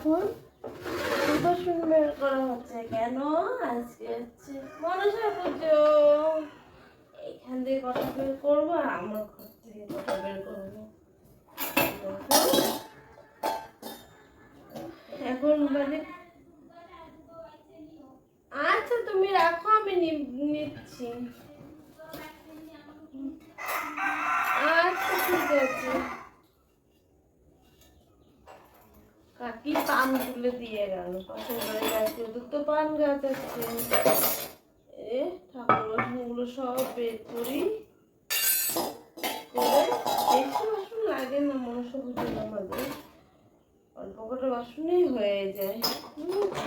এখন বাসন বের করা হচ্ছে। কেন? আজকে হচ্ছে মনসা পুজো। এখান থেকে কটা বের করব আর আমার ঘর থেকে কটা বের করব। এখন মানে আচ্ছা তুমি রাখো, আমি নিচ্ছি। আচ্ছা ঠিক আছে। কাকি পান তুলে দিয়ে গেল? পাশের বাড়ি গাছে ওদের তো পান গাছ আছে? এ, ঠাকুর বাসনগুলো সব বের করি। করে বেশি বাসন লাগে না মনসা পুজোর আমাদের অল্প করে বাসনেই হয়ে যায়। বুঝছ?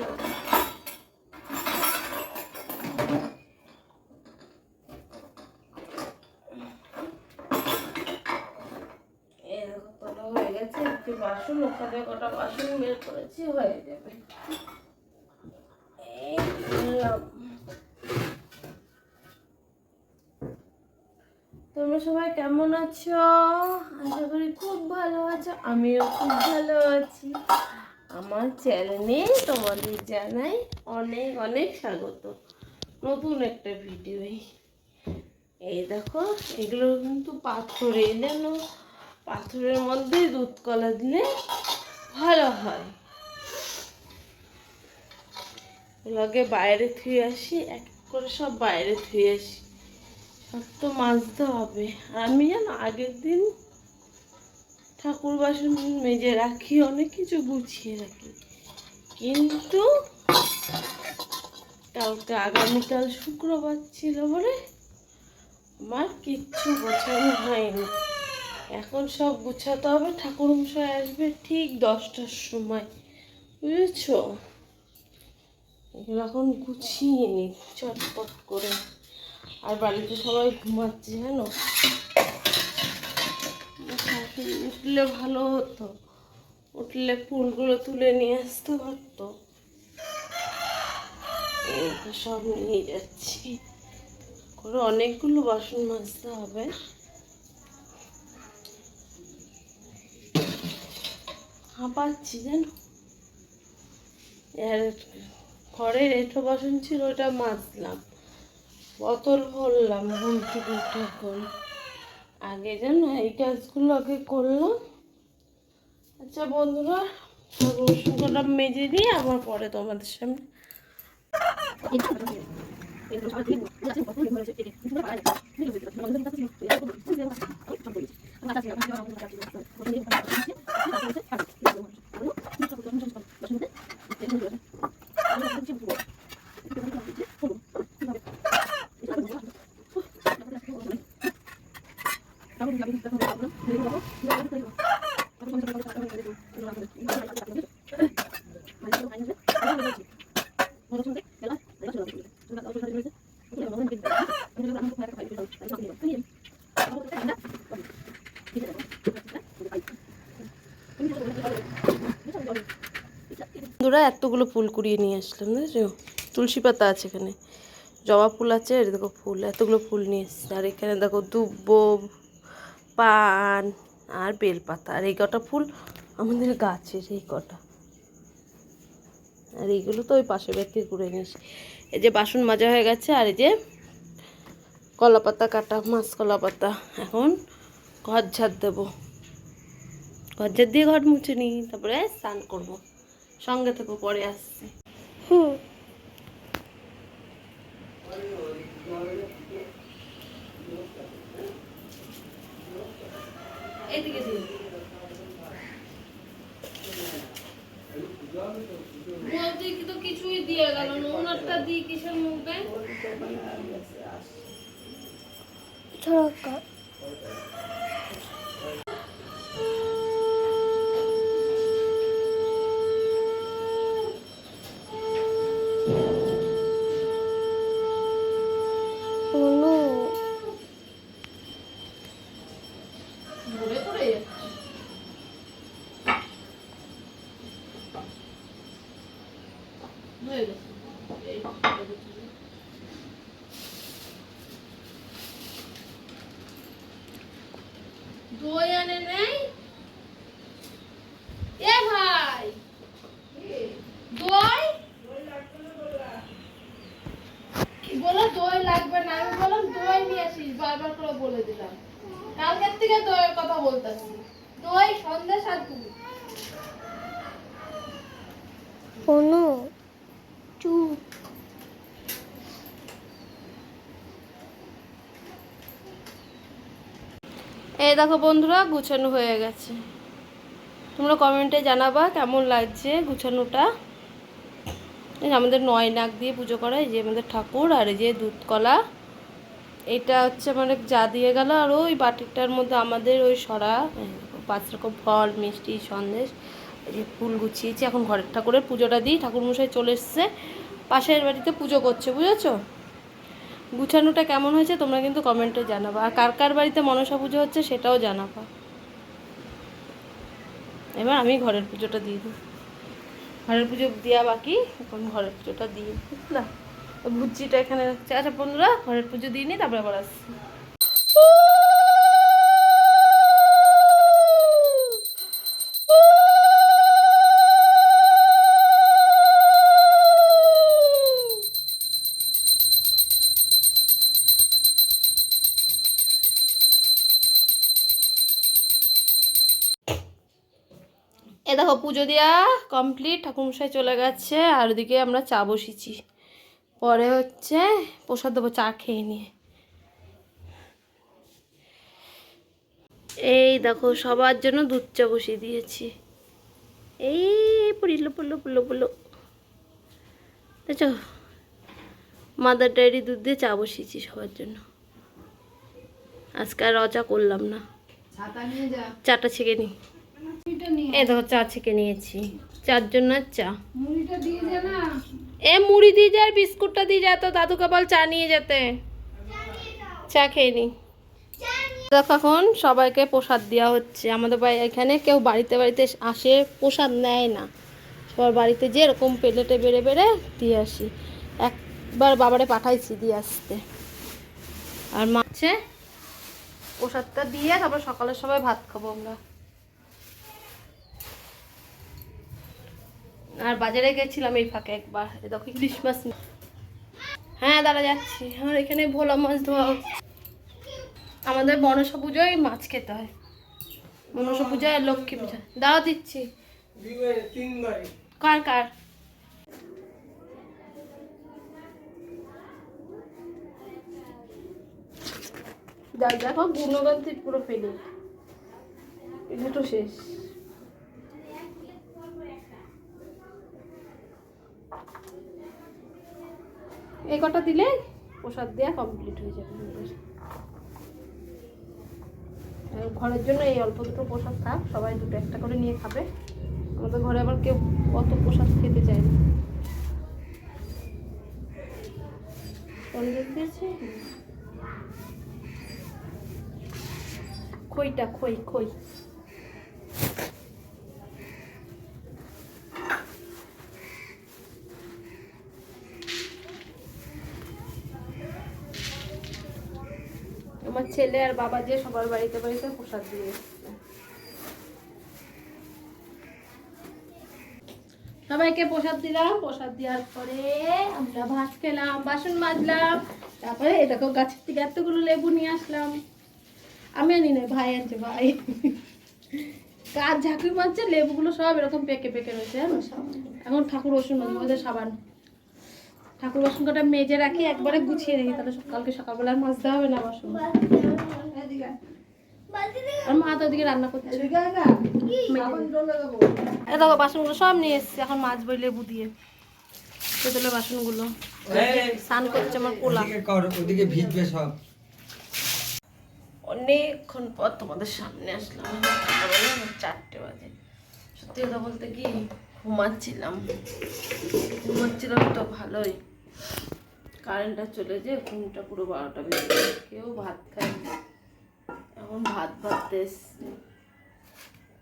এরকম তোলা হয়ে গেছে একটু বাসন, ওখানে কটা বাসন বের করেছি, হয়ে যাবে। তোমরা সবাই কেমন আছো? আশা করি খুব ভালো আছো, আমিও খুব ভালো আছি। আমার চ্যানেলে তোমাদের জানাই অনেক অনেক স্বাগত। নতুন একটা ভিডিও এই। দেখো, এগুলো কিন্তু পাথরে জানো? পাথরের মধ্যে দুধ কলা দিলে ভালো হয়। এগুলোকে বাইরে ধুয়ে আসি, এক করে সব বাইরে ধুয়ে আসি। সব তো মাজতে হবে। আমি জানো আগের দিন ঠাকুর বাসন মেজে রাখি, অনেক কিছু গুছিয়ে রাখি। কিন্তু কালকে আগামীকাল শুক্রবার ছিল বলে আমার কিচ্ছু গোছানো হয়নি। এখন সব গুছাতে হবে, ঠাকুর মশাই আসবে ঠিক দশটার সময়, বুঝেছ? এগুলো এখন গুছিয়ে নি, চটপট করে। আর বাড়িতে সবাই ঘুমাচ্ছে, জানো? উঠলে ভালো হতো, উঠলে ফুলগুলো তুলে নিয়ে আসতে পারতো। সব নিয়ে যাচ্ছি। করে অনেকগুলো বাসন মাজতে হবে। হাঁপাচ্ছি জানো আর ঘরের এঁঠো বাসন ছিল, ওটা মাজলাম। বোতল ভরলাম ঘুম থেকে এখন আগে যেন এই কাজগুলো আগে করলাম। আচ্ছা বন্ধুরা রসুনটা মেজে দিয়ে আবার পরে তোমাদের সামনে 예를 들어 잘 그리고 내가 지금 어떤 연구를 했을 때 정말 말아야 돼. 근데 이거 정말 연습이 따뜻해요. 내가 이거 무슨 내가 어? 좀 보이지. 아까 제가 방금 하고 있는 거 같아요. 어떤 일이 있는지. 제가 이제 바로 이거 뭐죠? 이거 좀 좀좀 좀. 근데 이제 이거 বন্ধুরা এতগুলো ফুল কুড়িয়ে নিয়ে আসলাম বুঝেছ তুলসী পাতা আছে এখানে। জবা ফুল আছে আর দেখো ফুল, এতগুলো ফুল নিয়ে এসেছি। আর এখানে দেখো দুব্ব, পান আর বেলপাতা। আর এই কটা ফুল আমাদের গাছের, এই কটা। আর এইগুলো তো ওই পাশের ব্যক্তি কুড়ে নিয়েছি এই যে বাসন মাজা হয়ে গেছে, আর এই যে কলা পাতা কাটা, মাছ কলা পাতা এখন ঘর ঝাড় দেবো। ঘর ঝাড় দিয়ে ঘর মুছে নিই, তারপরে স্নান করব। সঙ্গে থেকে পরে আসছি হুম এদিকে দিন বলতে কি তো কিছুই দিয়ে গেল নোনারটা দিয়ে কিসের মুখ দেয় ঘুরে ঘুরে যাচ্ছে হয়ে গেছে এই দই আনে নেই এ ভাই আসিস বারবার করে বলে দিলাম। কালকের থেকে দইয়ের কথা বলতেছি। দই সন্দেশ আর তুই কোনো চুপ। এই দেখো বন্ধুরা গুছানো হয়ে গেছে। তোমরা কমেন্টে জানাবা কেমন লাগছে গুছানোটা। আমাদের নয় নাক দিয়ে পুজো করা এই যে আমাদের ঠাকুর আর এই যে দুধকলা। এটা হচ্ছে মানে যা দিয়ে গেল আর ওই বাটিটার মধ্যে আমাদের ওই সরা পাঁচ রকম ফল, মিষ্টি, সন্দেশ যে ফুল গুছিয়েছি, এখন ঘরের ঠাকুরের পুজোটা দিই ঠাকুর মশাই চলে এসছে, পাশের বাড়িতে পুজো করছে, বুঝেছ? গুছানোটা কেমন হয়েছে তোমরা কিন্তু কমেন্টে জানাবা, আর কার কার বাড়িতে মনসা পুজো হচ্ছে সেটাও জানাবা। এবার আমি ঘরের পুজোটা দিয়ে দিই। ঘরের পুজো দেওয়া বাকি, এখন ঘরের পুজোটা দিয়ে বুঝলা ভুজিটা এখানে আচ্ছা বন্ধুরা, ঘরের পুজো দিয়ে নিই তারপরে আবার আসছি। পুজো দেওয়া কমপ্লিট ঠাকুরমশাই চলে গেছে আর ওদিকে আমরা চা বসিয়েছি পরে হচ্ছে প্রসাদ দেবো চা খেয়ে নিয়ে। এই দেখো সবার জন্য দুধ চা বসিয়ে দিয়েছি। এই পড়িল পড়ল পড়ল পড়ল। দেখছ? মাদার ডায়েরি দুধ দিয়ে চা বসিয়েছি সবার জন্য। আজকে আর অচা করলাম না। চাটা ছেঁকে নিই দেখো চা ছেঁকে নিয়েছি। চার জন্য চা। এ মুড়ি দিয়ে যা আর বিস্কুটটা দিয়ে যা তো দাদু চা নিয়ে যেতে। চা খেয়ে নি। দেখো এখন সবাইকে প্রসাদ দেওয়া হচ্ছে। আমাদের বাড়ি এখানে কেউ বাড়িতে বাড়িতে আসে প্রসাদ নেয় না। সবার বাড়িতে যে এরকম প্লেটে বেড়ে বেড়ে দিয়ে আসি। একবার বাবারে পাঠাইছি দিয়ে আসতে। আর মাছে প্রসাদটা দিয়ে তারপর সকালে সবাই ভাত খাব আমরা। আর বাজারে গেছিলাম এই ফাঁকে একবার দেখো ইলিশ মাছ হ্যাঁ দাঁড়া যাচ্ছি। আমার এখানে ভোলা মাছ ধোয়া আমাদের মনসা পুজোয় মাছ খেতে হয়। মনসা পূজায় আর লক্ষ্মী পূজা। দাঁড়া দিচ্ছি। কার কার? দেখো গুণগন্তি পুরো ফেলে। এটা তো শেষ। এই কটা দিলে প্রসাদ দেওয়া কমপ্লিট হয়ে যাবে। ঘরের জন্য এই অল্প দুটো প্রসাদ থাক, সবাই দুটো একটা করে নিয়ে খাবে। আমাদের ঘরে আবার কেউ কত প্রসাদ খেতে চায় না। খইটা, খই খই আমার ছেলে আর বাবা যে সবার বাড়িতে বাড়িতে প্রসাদ দিয়ে এসছে। সবাইকে প্রসাদ দিলাম। প্রসাদ দেওয়ার পরে আমরা ভাত খেলাম বাসন মাজলাম। তারপরে এটাকেও গাছের থেকে এতগুলো লেবু নিয়ে আসলাম। আমি আনি না ভাই আনছে ভাই। কার ঝাঁকুই মারছে লেবুগুলো সব এরকম পেকে পেকে রয়েছে এখন ঠাকুর ওষুধ মাঝে মধ্যে সাবান। ঠাকুর বাসন কটা মেজে রাখি একবারে গুছিয়ে রাখি তাহলে কালকে সকালবেলা আর মাজতে হবে না বাসন। আর মা তো ওদিকে রান্না করছে। দেখো বাসনগুলো সব নিয়ে এসছি। এখন মাছ বই লেবু দিয়ে তেতলে বাসনগুলো স্নান করছে আমার পোলা। ওদিকে ভিজবে সব। অনেকক্ষণ পর তোমাদের সামনে আসলাম। চারটে বাজে। সত্যি কথা বলতে কি ঘুমাচ্ছিলাম। ঘুমাচ্ছিলাম তো ভালোই। কারেন্টটা চলে যে ঘুমটা পুরো বারোটা বেজে। কেউ ভাত খায়নি। এখন ভাত ভাবতে এসছি।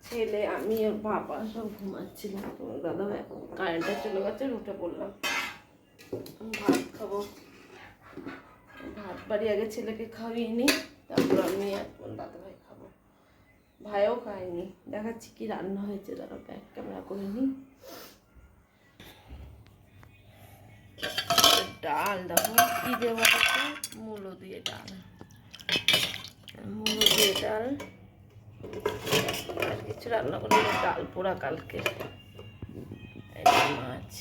ছেলে, আমি ওর বাবা সব ঘুমাচ্ছিলাম। তোমার দাদা ভাই এখন কারেন্টটা চলে গেছে উঠে পড়লাম। ভাত খাব। ভাত বাড়ি আগে ছেলেকে খাইয়ে নি, তারপর আমি এখন দাদা ভাই খাব। ভাইও খায়নি। দেখাচ্ছি কি রান্না হয়েছে তারা ব্যাক ক্যামেরা করে নি। ডাল দেখো, কি দেবো মূলো দিয়ে ডাল। মুড়ো দিয়ে ডাল। আর কিছু রান্না করলে ডাল পোড়া কালকে। মাছ।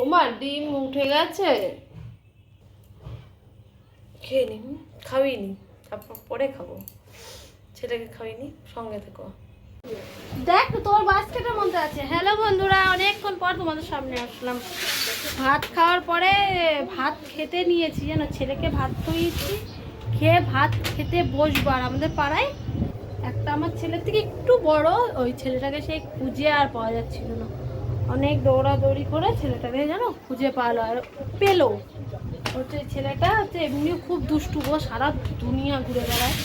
ওমা, ডিম উঠে গেছে? খেয়ে নি? খাওয়াইনি তারপর পরে খাব। ছেলেকে খাওয়াইনি, সঙ্গে থেকো। দেখ, তোর বাস্কেটের মধ্যে আছে। হ্যালো বন্ধুরা, অনেকক্ষণ পর তোমাদের সামনে আসলাম। ভাত খাওয়ার পরে ভাত খেতে নিয়েছি জানো ছেলেকে ভাত খাইয়েছি, খেয়ে ভাত খেতে বসবো। আর আমাদের পাড়ায় একটা আমার ছেলের থেকে একটু বড়, ওই ছেলেটাকে সেই খুঁজে আর পাওয়া যাচ্ছিল না। অনেক দৌড়াদৌড়ি করে ছেলেটাকে জানো খুঁজে পালো আর পেল। হচ্ছে ছেলেটা হচ্ছে এমনি খুব দুষ্টু গো সারা দুনিয়া ঘুরে বেড়ায়।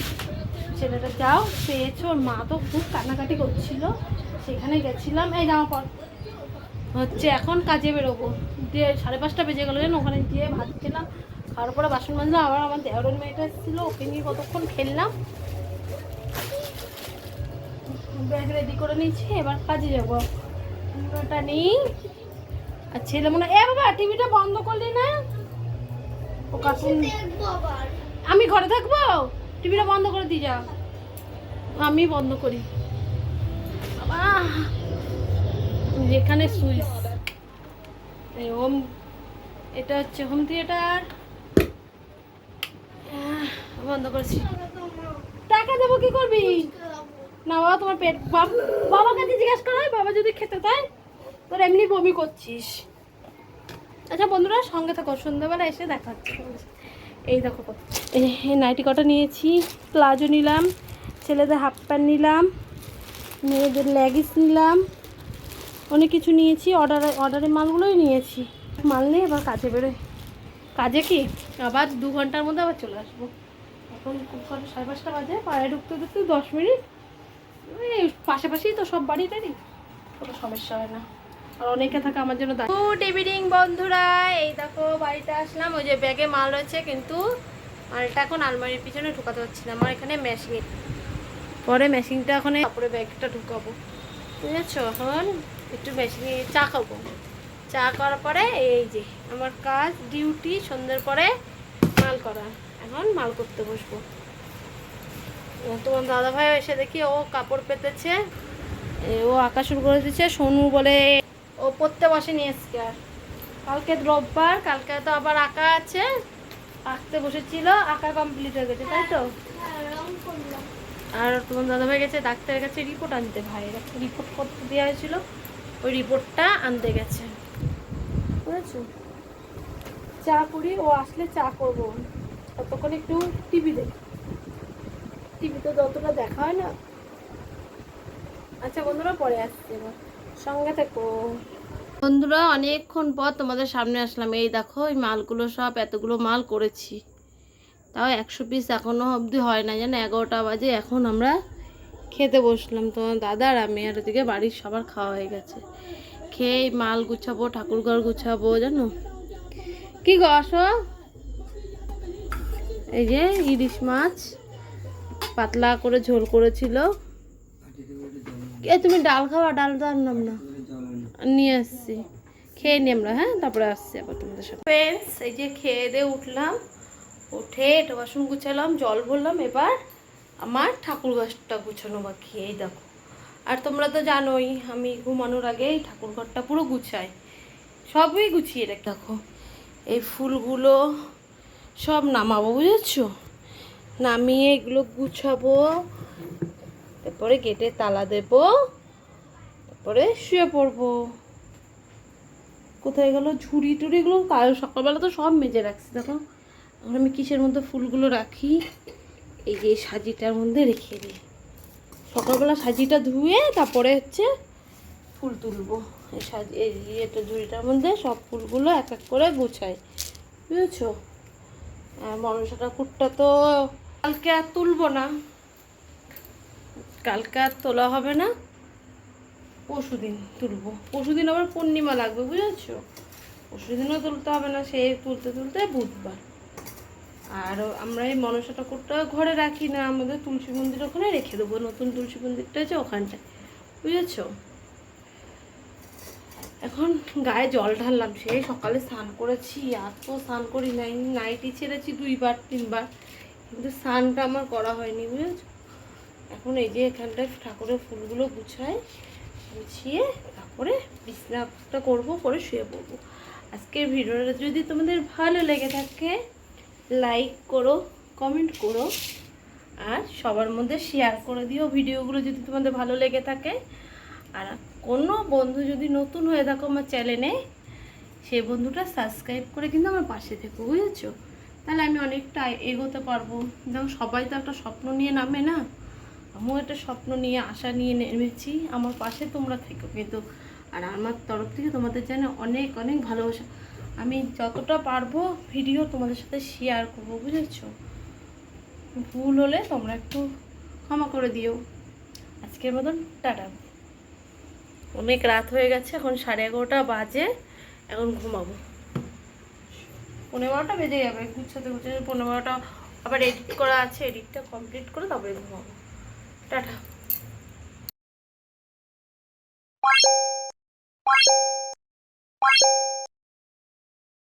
ছেলেটা যাও পেয়েছ। ওর মা তো খুব কান্নাকাটি করছিল। সেখানে গেছিলাম। এই জামা পর। হচ্ছে এখন কাজে বেরোবো। দিয়ে সাড়ে পাঁচটা বেজে গেলো যেন ওখানে গিয়ে ভাত খেলাম। খাওয়ার পরে বাসন মাজলাম আবার আমার দেওরের মেয়েটা এসেছিল। ওকে নিয়ে কতক্ষণ খেললাম। ব্যাগ রেডি করে নিয়েছি এবার কাজে যাব। ওটা নেই। আর ছেলে মনে হয়- এ বাবা টিভিটা বন্ধ করলি না? ও কার্টুন আমি ঘরে থাকব? টিভিটা বন্ধ করে দিয়ে যা। আমি বন্ধ করি। যেখানে সুইচ। হোম এটা হচ্ছে হোম থিয়েটার। বন্ধ করেছি। টাকা দেবো কি করবি? না, বাবা, তোমার পেট, বাব- বাবার কাছে জিজ্ঞাসা করা হয়, বাবা যদি খেতে দেয় তোর এমনি বমি করছিস। আচ্ছা বন্ধুরা, সঙ্গে থাকো, সন্ধ্যাবেলা এসে দেখা হচ্ছে। এই দেখো নাইটি কটা নিয়েছি? প্লাজো নিলাম, ছেলেদের হাফ প্যান্ট নিলাম, মেয়েদের লেগিস নিলাম, অনেক কিছু নিয়েছি, অর্ডার, অর্ডারের মালগুলোই নিয়েছি। মাল নিয়ে এবার কাজে বেরোয় কাজে কি? আবার দু ঘণ্টার মধ্যে আবার চলে আসব। এখন কটা, সাড়ে পাঁচটা বাজে, পায়ে ঢুকতে ঢুকতে দশ মিনিট। এই পাশাপাশিই তো সব বাড়ি টাড়ি কোনো সমস্যা হয় না। আর অনেকে থাকে আমার জন্য গুড ইভিনিং বন্ধুরা, এই দেখো বাড়িতে আসলাম, ওই যে ব্যাগে মাল রয়েছে, কিন্তু মালটা এখন আলমারির পিছনে ঢুকাতে হচ্ছে না, আমার এখানে মেশিন পরে মেশিনটা এখন কাপড়ে ব্যাগটা ঢুকাবো। এখন একটু চা খাব। চা করার পরে এই যে আমার কাজ ডিউটি সন্ধ্যের পরে মাল করা। এখন মাল করতে বসবো। তোমার দাদা ভাই এসে দেখি ও কাপড় পেতেছে। ও আঁকা শুরু করে দিচ্ছে সোনু বলে ও পড়তে বসেনি আজকে আর। কালকে রোববার, কালকে তো আবার আঁকা আছে। আঁকতে বসেছিল, আঁকা কমপ্লিট হয়ে গেছে, তাই তো? আর তোমার দাদা ভাই গেছে, ডাক্তারের কাছে রিপোর্ট আনতে, ভাইয়ের একটা রিপোর্ট করতে দেওয়া হয়েছিল। ওই রিপোর্টটা আনতে গেছে। বুঝেছ? চা করি ও আসলে চা করব। ততক্ষণ একটু টিভি দেখি। টিভিতে যতটা দেখা হয় না। আচ্ছা বন্ধুরা, পরে আসছি এবার। সঙ্গে থেকো। বন্ধুরা, অনেকক্ষণ পর তোমাদের সামনে আসলাম। এই দেখো, এই মালগুলো সব এতগুলো মাল করেছি। তাও একশো পিস এখনও অবধি হয় না জানো? এগারোটা বাজে, এখন আমরা খেতে বসলাম। তোমার দাদা আর আমি আর ওদিকে বাড়ির সবার খাওয়া হয়ে গেছে। খেয়ে মাল গুছাবো, ঠাকুর ঘর গুছাবো, জানো? কি গো, আসো। এই যে ইলিশ মাছ, পাতলা করে ঝোল করেছিল। এ, তুমি ডাল খাওয়া ডাল তো আনলাম না। নিয়ে আসছি। খেয়ে নি আমরা হ্যাঁ? তারপরে আসছি আবার তোমাদের সাথে। ফ্রেন্ডস এই যে খেয়ে দিয়ে উঠলাম, উঠে এটা বাসন গুছালাম, জল ভরলাম, এবার আমার ঠাকুর গাছটা গুছানো বাকি, এই দেখো। আর তোমরা তো জানোই, আমি ঘুমানোর আগেই ঠাকুর ঘরটা পুরো গুছাই। সবই গুছিয়ে রেখে। দেখো, এই ফুলগুলো সব নামাবো, বুঝেছ? নামিয়ে এগুলো গুছাবো। তারপরে গেটে তালা দেব, তারপরে শুয়ে পড়ব। কোথায় গেল? ঝুড়ি টুড়িগুলো কাল সকালবেলা তো সব মেজে রাখছি, দেখো। এখন আমি কিসের মধ্যে ফুলগুলো রাখি? এই যে সাজিটার মধ্যে রেখে দিই। সকালবেলা সাজিটা ধুয়ে তারপরে হচ্ছে ফুল তুলবো। এই সাজি, এই ইয়েটা, ঝুড়িটার মধ্যে সব ফুলগুলো এক এক করে গুছাই। বুঝেছ? মনসা ঠাকুরটা তো কালকে আর তুলবো না। কালকে আর তোলা হবে না। পরশু দিন তুলবো। পরশু দিন আবার পূর্ণিমা লাগবে, বুঝেছ? পরশু দিনও তুলতে হবে না, সে তুলতে তুলতে বুধবার। আর আমরা এই মনসা ঠাকুরটা ঘরে রাখি না, আমাদের তুলসী মন্দির ওখানে রেখে দেবো, নতুন তুলসী মন্দিরটা আছে ওখানটায়, বুঝেছ? এখন গায়ে জল ঢাললাম, সেই সকালে স্নান করেছি, আর তো স্নান করি নাই নাইটি ছেড়েছি দুইবার, তিনবার, কিন্তু স্নানটা আমার করা হয়নি, বুঝেছ? এখন এই যে এখানটায় ঠাকুরের ফুলগুলো গুছাই গুছিয়ে তারপরে বিছনাটা করব করে শুয়ে পড়ব। আজকের ভিডিওটা যদি তোমাদের ভালো লেগে থাকে লাইক করো কমেন্ট করো, আর সবার মধ্যে শেয়ার করে দিও ভিডিওগুলো যদি তোমাদের ভালো লেগে থাকে। আর কোনো বন্ধু যদি নতুন হয়ে থাকো আমার চ্যানেলে সেই বন্ধুটা সাবস্ক্রাইব করে কিন্তু আমার পাশে থেকো, বুঝেছ? তাহলে আমি অনেকটা এগোতে পারব। দেখো সবাই তো একটা স্বপ্ন নিয়ে নামে না? আমিও একটা স্বপ্ন নিয়ে, আশা নিয়ে নেমেছি। আমার পাশে তোমরা থেকো কিন্তু, আর আমার তরফ থেকে তোমাদের জন্য অনেক অনেক ভালোবাসা। আমি যতটা পারব ভিডিও তোমাদের সাথে শেয়ার করব, বুঝেছ? ভুল হলে তোমরা একটু ক্ষমা করে দিও। আজকের মতন, টাটা। অনেক রাত হয়ে গেছে, এখন সাড়ে এগারোটা বাজে, এখন ঘুমাবো। পনেরো বারোটা বেজে যাবে, গুছাতে গুছাতে পনেরো বারোটা। আবার এডিট করা আছে এডিটটা কমপ্লিট করে তারপরে ঘুমাবো। Ta-ta Bye.